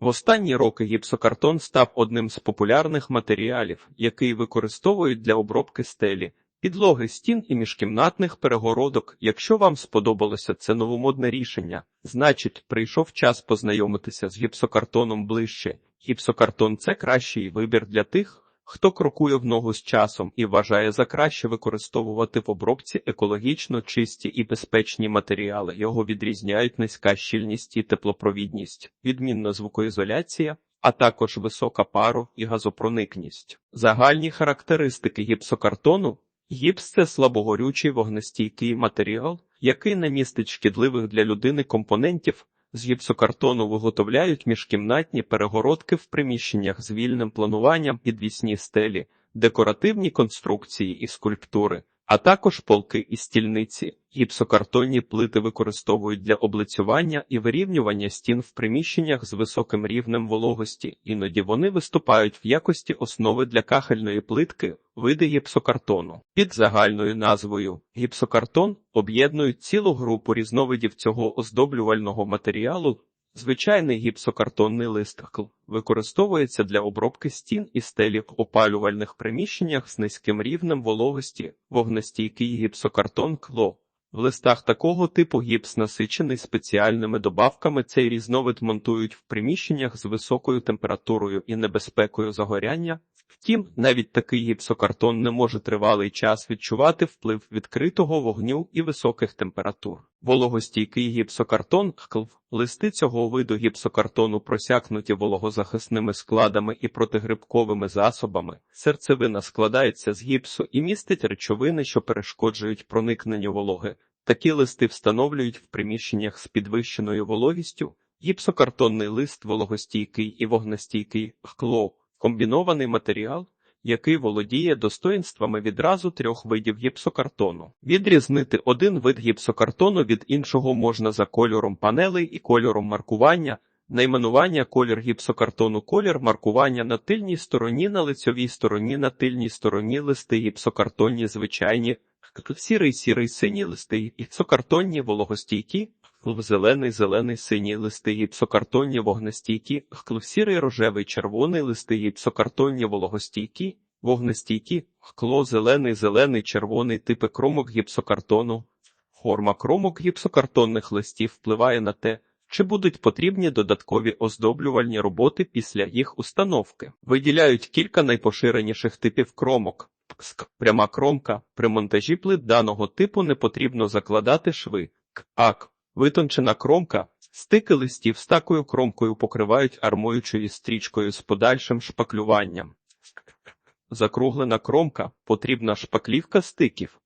В останні роки гіпсокартон став одним з популярних матеріалів, який використовують для обробки стелі, підлоги стін і міжкімнатних перегородок. Якщо вам сподобалося це новомодне рішення, значить прийшов час познайомитися з гіпсокартоном ближче. Гіпсокартон це кращий вибір для тих, хто крокує в ногу з часом і вважає за краще використовувати в обробці екологічно чисті і безпечні матеріали. Його відрізняють низька щільність і теплопровідність, відмінна звукоізоляція, а також висока пару і газопроникність. Загальні характеристики гіпсокартону Гіпс це слабогорючий вогнестійкий матеріал, який не містить шкідливих для людини компонентів. З гіпсокартону виготовляють міжкімнатні перегородки в приміщеннях з вільним плануванням, підвісні стелі, декоративні конструкції і скульптури, а також полки і стільниці. Гіпсокартонні плити використовують для облицювання і вирівнювання стін в приміщеннях з високим рівнем вологості, іноді вони виступають в якості основи для кахельної плитки, види гіпсокартону. Під загальною назвою гіпсокартон об'єднують цілу групу різновидів цього оздоблювального матеріалу. Звичайний гіпсокартонний лист кл використовується для обробки стін і стелі в опалювальних приміщеннях з низьким рівнем вологості, вогнестійкий гіпсокартон кло. В листах такого типу гіпс насичений спеціальними добавками. Цей різновид монтують в приміщеннях з високою температурою і небезпекою загоряння. Втім, навіть такий гіпсокартон не може тривалий час відчувати вплив відкритого вогню і високих температур. Вологостійкий гіпсокартон хклв. Листи цього виду гіпсокартону просякнуті вологозахисними складами і протигрибковими засобами. Серцевина складається з гіпсу і містить речовини, що перешкоджують проникненню вологи. Такі листи встановлюють в приміщеннях з підвищеною вологістю. Гіпсокартонний лист вологостійкий і вогнестійкий хкло комбінований матеріал, який володіє достоїнствами відразу трьох видів гіпсокартону. Відрізнити один вид гіпсокартону від іншого можна за кольором панелей і кольором маркування. Найменування колір гіпсокартону колір маркування на тильній стороні, на лицьовій стороні, на тильній стороні листи гіпсокартонні звичайні, сірий сірий сині листи гіпсокартонні вологостійкі, зелений, зелений, синій листи гіпсокартонні вогнестійкі, сірий, рожевий, червоний листи гіпсокартонні вологостійкі, вогнестійкі, хкло, зелений, зелений, червоний типи кромок гіпсокартону. Форма кромок гіпсокартонних листів впливає на те, чи будуть потрібні додаткові оздоблювальні роботи після їх установки. Виділяють кілька найпоширеніших типів кромок. Пряма кромка. При монтажі плит даного типу не потрібно закладати шви. Ак. Витончена кромка. Стики листів з такою кромкою покривають армуючою стрічкою з подальшим шпаклюванням. Закруглена кромка потрібна шпаклівка стиків.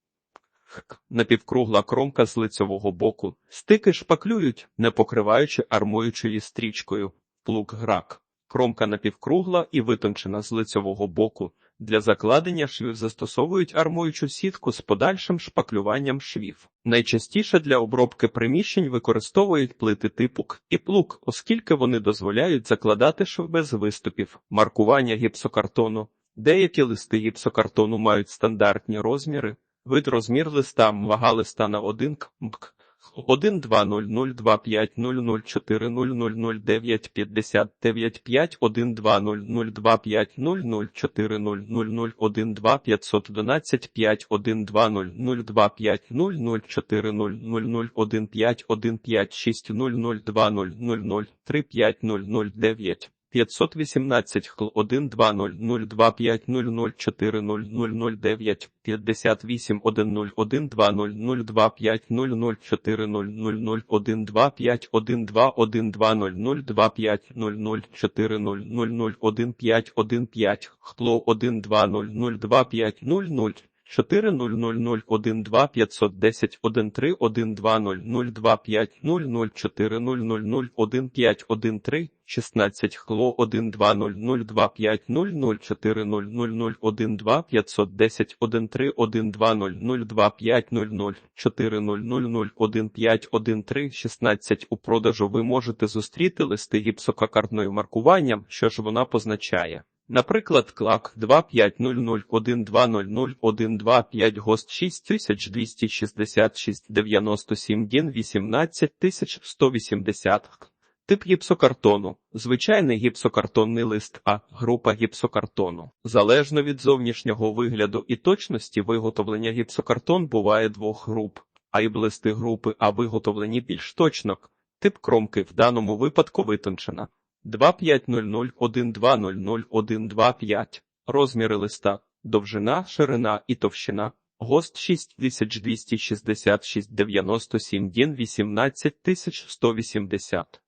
Напівкругла кромка з лицевого боку. Стики шпаклюють, не покриваючи армуючою стрічкою. Плуг грак. Кромка напівкругла і витончена з лицевого боку. Для закладення швів застосовують армуючу сітку з подальшим шпаклюванням швів. Найчастіше для обробки приміщень використовують плити типу К і плуг, оскільки вони дозволяють закладати шви без виступів, маркування гіпсокартону. Деякі листи гіпсокартону мають стандартні розміри, вид розмір листа, вага листа на 1 кмк. 1 2 0 0 2 5 0 0 4 0 0 0 9 59 5 1 2 0 0 2 5 0 0 4 0 0 0 1 2 511 5 1 2 0 0 2 5 0 0 4 0 0 0 1 5 1 5 6 0 0 2 0 0 0 3 5 0 0 9 518 хл 1 2 0 0 2 5 0 0 4 0 0 0 9 58 1 0 1 2 0 0 2 5 0 0 4 0 0 0 1 2 5 1 2 1 2 0 0 2 5 0 0 4 0 0 0 1 5 1 5 хло 1 2 0 0 2 5 0 0 4 0 0 0 1 2 510 1 3 1 2 0 0 2 5 0 0 4 0 0 0 1 5 1 3 16 хло 1 2 0 0 2 5 0 0 4 0 0 0 1 2 510 1 3 1 2 0 0 2 5 0 0 4 0 0 0 1 5 1 3 16 у продажу ви можете зустріти листи гіпсокакартною маркуванням, що ж вона позначає. Наприклад, клак 25001201225 ГОСТ 6266 97 ДІН 18180 Тип гіпсокартону звичайний гіпсокартонний лист, а група гіпсокартону. Залежно від зовнішнього вигляду і точності виготовлення гіпсокартон буває двох груп, а й листи групи А виготовлені більш точно. Тип кромки в даному випадку витончена. 2500-1200-125. Розміри листа, довжина, ширина і товщина. ГОСТ 6266 97 ДІН 18180.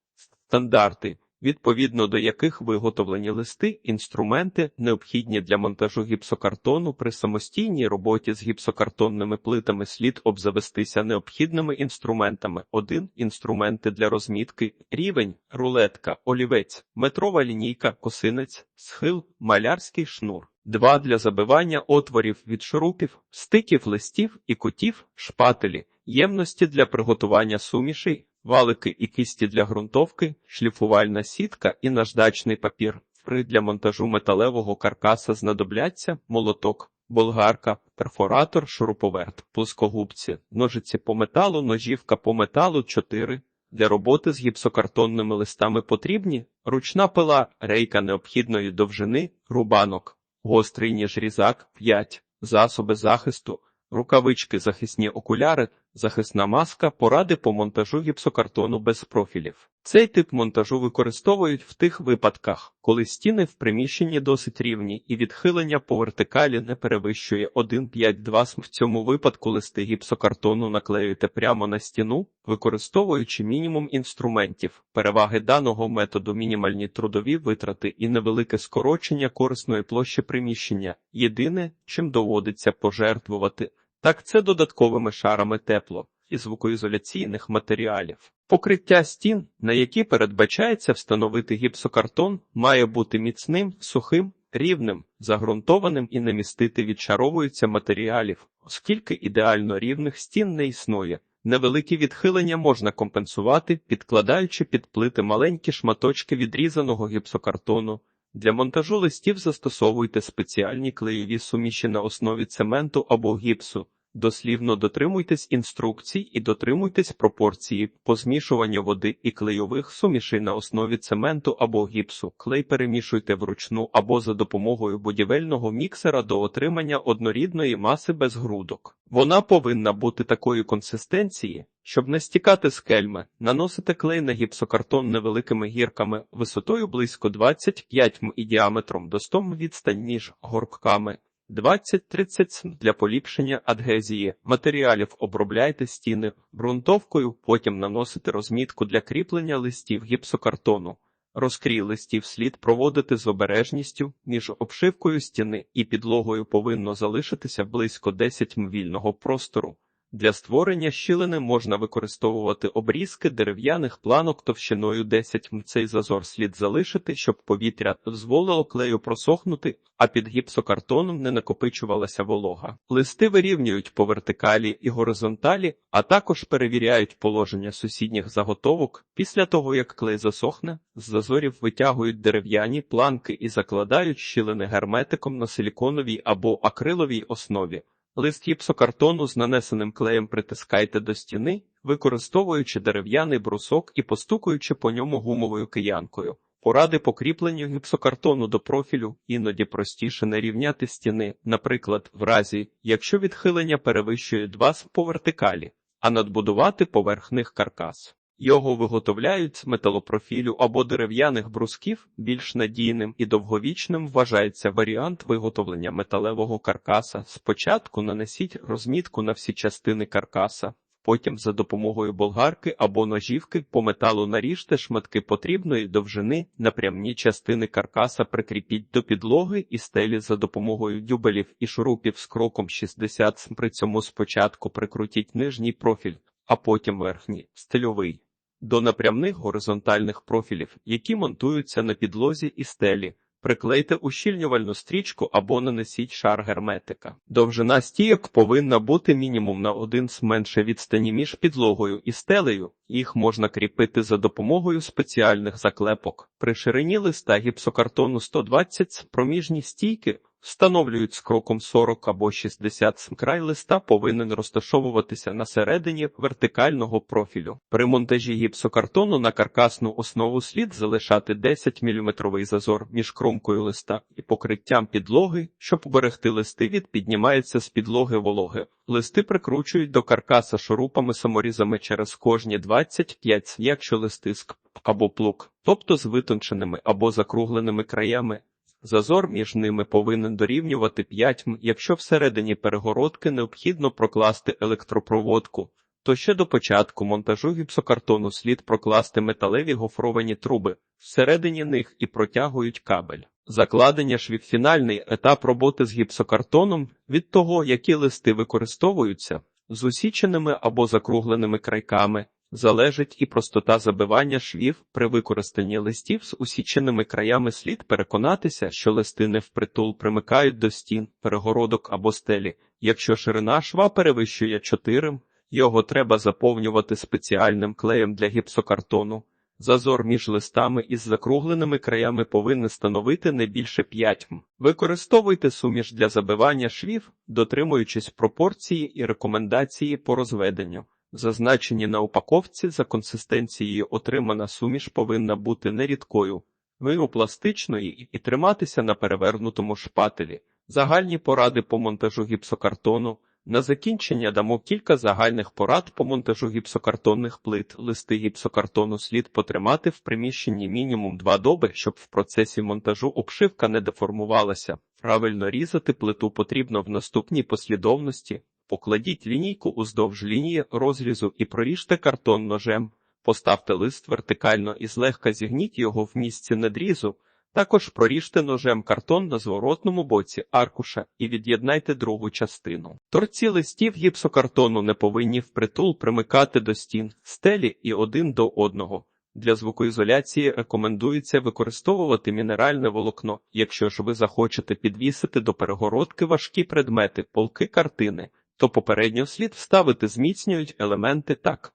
Стандарти, відповідно до яких виготовлені листи, інструменти, необхідні для монтажу гіпсокартону при самостійній роботі з гіпсокартонними плитами слід обзавестися необхідними інструментами. 1. Інструменти для розмітки, рівень, рулетка, олівець, метрова лінійка, косинець, схил, малярський шнур. 2. Для забивання отворів від шурупів, стиків листів і кутів, шпателі, ємності для приготування сумішей, валики і кисті для ґрунтовки, шліфувальна сітка і наждачний папір. При для монтажу металевого каркаса знадобляться молоток, болгарка, перфоратор, шуруповерт, плоскогубці, ножиці по металу, ножівка по металу 4. Для роботи з гіпсокартонними листами потрібні ручна пила, рейка необхідної довжини, рубанок, гострий ніж різак 5, засоби захисту, рукавички, захисні окуляри, захисна маска, поради по монтажу гіпсокартону без профілів. Цей тип монтажу використовують в тих випадках, коли стіни в приміщенні досить рівні і відхилення по вертикалі не перевищує 1,5-2 см. В цьому випадку листи гіпсокартону наклеюєте прямо на стіну, використовуючи мінімум інструментів. Переваги даного методу мінімальні трудові витрати і невелике скорочення корисної площі приміщення. Єдине, чим доводиться пожертвувати, так це додатковими шарами тепло і звукоізоляційних матеріалів. Покриття стін, на які передбачається встановити гіпсокартон, має бути міцним, сухим, рівним, загрунтованим і не містити відшаровуються матеріалів, оскільки ідеально рівних стін не існує. Невеликі відхилення можна компенсувати, підкладаючи під плити маленькі шматочки відрізаного гіпсокартону. Для монтажу листів застосовуйте спеціальні клеєві суміші на основі цементу або гіпсу. Дослівно дотримуйтесь інструкцій і дотримуйтесь пропорції по змішуванню води і клейових сумішей на основі цементу або гіпсу. Клей перемішуйте вручну або за допомогою будівельного міксера до отримання однорідної маси без грудок. Вона повинна бути такої консистенції, щоб не стікати з кельми. Наносите клей на гіпсокартон невеликими гірками висотою близько 25 м і діаметром до 100 м відстань між горками. 20-30 см для поліпшення адгезії матеріалів обробляйте стіни ґрунтовкою, потім наносите розмітку для кріплення листів гіпсокартону. Розкрій листів слід проводити з обережністю між обшивкою стіни і підлогою повинно залишитися близько 10 м вільного простору. Для створення щілини можна використовувати обрізки дерев'яних планок товщиною 10 м. Цей зазор слід залишити, щоб повітря дозволило клею просохнути, а під гіпсокартоном не накопичувалася волога. Листи вирівнюють по вертикалі і горизонталі, а також перевіряють положення сусідніх заготовок. Після того, як клей засохне, з зазорів витягують дерев'яні планки і закладають щілини герметиком на силіконовій або акриловій основі. Лист гіпсокартону з нанесеним клеєм притискайте до стіни, використовуючи дерев'яний брусок і постукуючи по ньому гумовою киянкою. Поради по кріпленню гіпсокартону до профілю іноді простіше не рівняти стіни, наприклад, в разі, якщо відхилення перевищує 2 по вертикалі, а надбудувати поверх них каркас. Його виготовляють з металопрофілю або дерев'яних брусків, більш надійним і довговічним вважається варіант виготовлення металевого каркаса. Спочатку нанесіть розмітку на всі частини каркаса, потім за допомогою болгарки або ножівки по металу наріжте шматки потрібної довжини, напрямні частини каркаса прикріпіть до підлоги і стелі за допомогою дюбелів і шурупів з кроком 60 см. При цьому спочатку прикрутіть нижній профіль, а потім верхній стильовий до напрямних горизонтальних профілів, які монтуються на підлозі і стелі. Приклейте ущільнювальну стрічку або нанесіть шар герметика. Довжина стійок повинна бути мінімум на 1 см менше відстані між підлогою і стелею. Їх можна кріпити за допомогою спеціальних заклепок. При ширині листа гіпсокартону 120 проміжні стійки Встановлюють з кроком 40 або 60 см. Край листа повинен розташовуватися на середині вертикального профілю. При монтажі гіпсокартону на каркасну основу слід залишати 10 мм зазор між кромкою листа і покриттям підлоги, щоб уберегти листи від піднімається з підлоги вологи. Листи прикручують до каркаса шурупами саморізами через кожні 25 см, якщо листи КП або плуг, тобто з витонченими або закругленими краями. Зазор між ними повинен дорівнювати 5 м. Якщо всередині перегородки необхідно прокласти електропроводку, то ще до початку монтажу гіпсокартону слід прокласти металеві гофровані труби всередині них і протягують кабель. Закладення швів фінальний етап роботи з гіпсокартоном від того, які листи використовуються, з усіченими або закругленими крайками, залежить і простота забивання швів при використанні листів з усіченими краями слід переконатися, що листи не впритул примикають до стін, перегородок або стелі. Якщо ширина шва перевищує 4 його треба заповнювати спеціальним клеєм для гіпсокартону. Зазор між листами із закругленими краями повинен становити не більше 5 м. Використовуйте суміш для забивання швів, дотримуючись пропорції і рекомендації по розведенню. Зазначені на упаковці за консистенцією отримана суміш повинна бути нерідкою, миропластичної і триматися на перевернутому шпателі. Загальні поради по монтажу гіпсокартону. На закінчення дамо кілька загальних порад по монтажу гіпсокартонних плит. Листи гіпсокартону слід потримати в приміщенні мінімум 2 доби, щоб в процесі монтажу обшивка не деформувалася. Правильно різати плиту потрібно в наступній послідовності. Покладіть лінійку уздовж лінії розрізу і проріжте картон ножем. Поставте лист вертикально і злегка зігніть його в місці надрізу. Також проріжте ножем картон на зворотному боці аркуша і від'єднайте другу частину. Торці листів гіпсокартону не повинні впритул примикати до стін, стелі і один до одного. Для звукоізоляції рекомендується використовувати мінеральне волокно, якщо ж ви захочете підвісити до перегородки важкі предмети, полки картини, то попередньо слід вставити зміцнюють елементи так.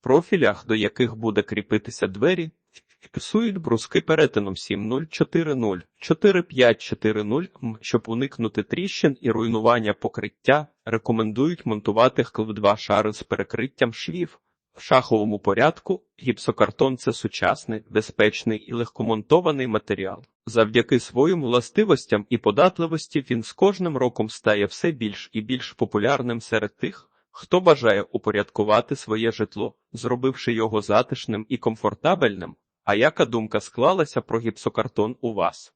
В профілях, до яких буде кріпитися двері, фіксують бруски перетином 7040 4540 м, щоб уникнути тріщин і руйнування покриття, рекомендують монтувати в два шари з перекриттям швів. В шаховому порядку гіпсокартон це сучасний, безпечний і легкомонтований матеріал. Завдяки своїм властивостям і податливості він з кожним роком стає все більш і більш популярним серед тих, хто бажає упорядкувати своє житло, зробивши його затишним і комфортабельним. А яка думка склалася про гіпсокартон у вас?